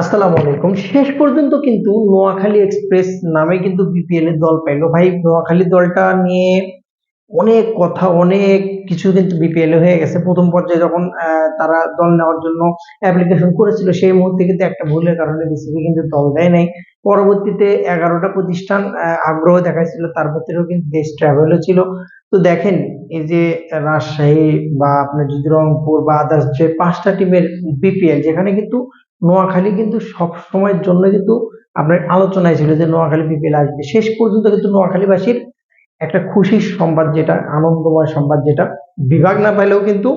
আসসালামু আলাইকুম। শেষ পর্যন্ত কিন্তু নোয়াখালী এক্সপ্রেস নামে কিন্তু বিপিএল এর দল পাইলো। ভাই, নোয়াখালী দলটা নিয়ে অনেক কথা, অনেক কিছু কিন্তু বিপিএল হয়ে গেছে। প্রথম পর্যায়ে যখন তারা দল নেওয়ার জন্য অ্যাপ্লিকেশন করেছিল, সেই মুহূর্তে কিন্তু একটা ভুলের কারণে বিসিবি কিন্তু দল দেয় নাই। পরবর্তীতে এগারোটা প্রতিষ্ঠান আগ্রহ দেখাইছিল। তার ভিতরেও কিন্তু দেশ ট্রাভেলও ছিল। তো দেখেন, এই যে রাজশাহী বা আপনার যদি রংপুর বা আদার্স যে পাঁচটা টিমের বিপিএল যেখানে কিন্তু নোয়াখালী কিন্তু সব সময়ের জন্য কিন্তু আপনার আলোচনায় ছিল যে নোয়াখালী বিপিএল আসবে। শেষ পর্যন্ত কিন্তু নোয়াখালীবাসীর একটা খুশির সংবাদ যেটা, আনন্দময় সংবাদ যেটা, বিভাগ না পাইলেও কিন্তু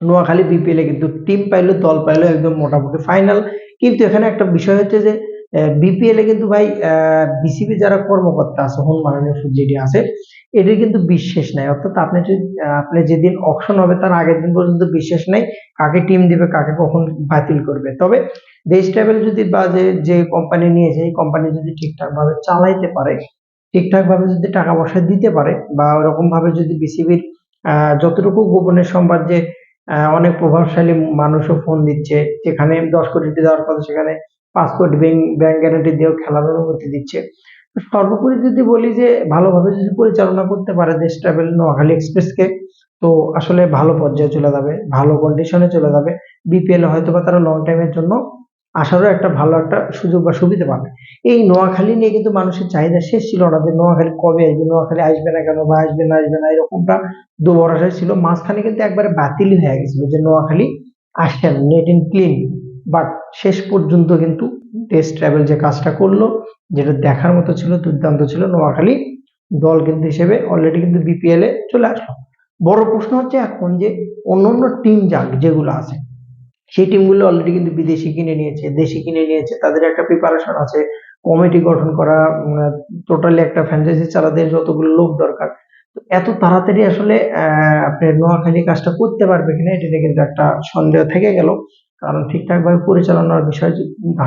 নোয়াখালী বিপিএলে কিন্তু টিম পাইলো, দল পাইলো, একদম মোটামুটি ফাইনাল কিন্তু এখানে একটা বিষয় হচ্ছে যে বিপিএল এ কিন্তু ভাই বিসিবি যারা কর্মকর্তা আছে হুন মাননীয় যেটি আছে, এটির কিন্তু বিশ্বাস নাই। অর্থাৎ আপনি আপনি যেদিন অপশন হবে, তার আগের দিন পর্যন্ত বিশ্বাস নাই কাকে টিম দিবে, কাকে কখন বাতিল করবে। তবে দেশ ট্রাভেল যদি বা যে যে কোম্পানি নিয়েছে এই কোম্পানি যদি ঠিকঠাক ভাবে চালাইতে পারে ঠিকঠাক ভাবে যদি টাকা পয়সা দিতে পারে, বা ওরকম ভাবে যদি বিসিবির যতটুকু গোপনের সংবাদ যে অনেক প্রভাবশালী মানুষও ফোন দিচ্ছে, যেখানে দশ কোটি দেওয়ার কথা সেখানে কোটি ব্যাংক গ্যারান্টি দিয়েও খেলার অনুমতি দিচ্ছে। সর্বোপরি যদি বলি যে, ভালোভাবে যদি পরিচালনা করতে পারে দেশ ট্রাভেল নোয়াখালী এক্সপ্রেসকে তো আসলে ভালো পর্যায়ে চলে যাবে, ভালো কন্ডিশনে চলে যাবে। বিপিএল হয়তো বা তারা লং টাইমের জন্য আসারও একটা ভালো একটা সুযোগ বা সুবিধা পাবে। এই নোয়াখালী নিয়ে কিন্তু মানুষের চাহিদা শেষ ছিল না যে, নোয়াখালী কবে আসবে, নোয়াখালী আসবে না কেন বা আসবে না আসবে না, এরকমটা দুবরাশা ছিল। মাঝখানে কিন্তু একবারে বাতিল হয়ে গেছিল যে, নোয়াখালী আসছে না নেট ইন ক্লিন বাট শেষ পর্যন্ত কিন্তু দেশ ট্রাভেল যে কাজটা করল যেটা দেখার মতো ছিল দুর্দান্ত ছিল নোয়াখালী দল কিন্তু হিসেবে অলরেডি কিন্তু বিপিএল এ চলে আসলো। বড় প্রশ্ন হচ্ছে এখন যে অন্যান্য টিম যাক যেগুলো আছে সেই টিমগুলো অলরেডি কিন্তু বিদেশি কিনে নিয়েছে দেশি কিনে নিয়েছে তাদের একটা প্রিপারেশন আছে কমিটি গঠন করা টোটালি একটা ফ্র্যাঞ্চাইজি চালাতে যতগুলো লোক দরকার। তো এত তাড়াতাড়ি আসলে আহ, আপনি নোয়াখালী কাজটা করতে পারবে কিনা এটা নিয়ে কিন্তু একটা সন্দেহ থেকে গেল। কারণ ঠিকঠাকভাবে পরিচালনার বিষয়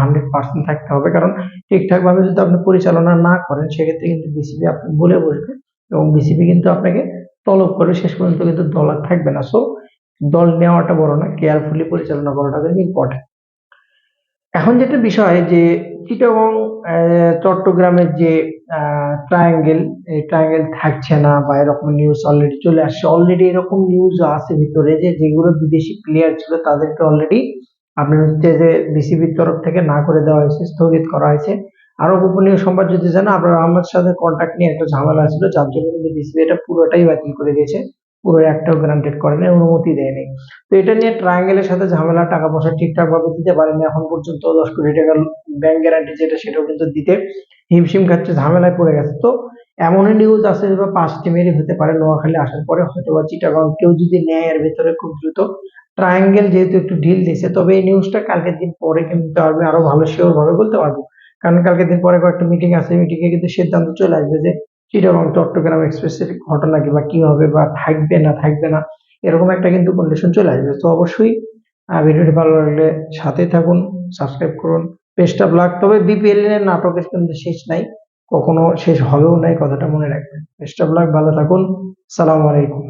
হান্ড্রেড পার্সেন্ট থাকতে হবে। কারণ ঠিকঠাকভাবে যদি আপনি পরিচালনা না করেন, সেক্ষেত্রে কিন্তু বিসিবি আপনি বলে বসবে এবং বিসিবি কিন্তু আপনাকে তলব করে শেষ পর্যন্ত কিন্তু দল আর থাকবে না। সো দল নেওয়াটা বড় না কেয়ারফুলি পরিচালনা করাটা কিন্তু ইম্পর্টেন্ট এখন যেটা বিষয় যে চিটাগং চট্টগ্রামের যে ট্রায়াঙ্গেল এই ট্রায়াঙ্গেল থাকছে না বা এরকম নিউজ অলরেডি চলে আসছে। অলরেডি এরকম নিউজ আছে ভিতরে যে, যেগুলো বিদেশি প্লেয়ার ছিল তাদেরকে অলরেডি আপনার হচ্ছে যে বিসিবির তরফ থেকে না করে দেওয়া হয়েছে, স্থগিত করা হয়েছে। আরও গোপনীয় সংবাদ যদি জানা আপনার আমার সাথে কন্ট্যাক্ট নিয়ে একটা ঝামেলা ছিল, যার জন্য কিন্তু বিসিবি এটা পুরোটাই বাতিল করে দিয়েছে। পুরো একটাও গ্রান্টেড করেনি অনুমতি দেয়নি। তো এটা নিয়ে ট্রায়াঙ্গেলের সাথে ঝামেলা, টাকা পয়সা ঠিকঠাক ভাবে দিতে পারেনি এখন পর্যন্ত, দশ কোটি টাকার ব্যাংক গ্যারান্টি যেটা সেটাও কিন্তু দিতে হিমশিম খাচ্ছে, ঝামেলায় পড়ে গেছে। তো এমনই নিউজ আছে যে পাঁচ টিমেরই হতে পারে, নোয়াখালী আসার পরে হয়তো বা চিটাগং কেউ যদি নেয় এর ভিতরে খুব দ্রুত। ট্রায়াঙ্গেল যেহেতু একটু ঢিল দিয়েছে, তবে এই নিউজটা কালকের দিন পরে কিন্তু আমি আরও ভালো শিওর ভাবে বলতে পারব। কারণ কালকের দিন পরে কয়েকটা মিটিং আছে মিটিং এ কিন্তু সিদ্ধান্ত চলে আসবে যে চিটাগং, চট্টগ্রাম এক্সপ্রেসের ঘটনা কি বা কি হবে বা থাকবে না থাকবে না, এরকম একটা কিন্তু কন্ডিশন চলে আসবে। তো অবশ্যই ভিডিওটি ভালো লাগলে সাথে থাকুন সাবস্ক্রাইব করুন। বেস্ট অফ লাক তবে বিপিএল এর নাটকের কিন্তু শেষ নাই, কখনো শেষ হবেও নাই, কথাটা মনে রাখবেন। বেস্ট অফ লাক ভালো থাকুন, সালাম আলাইকুম।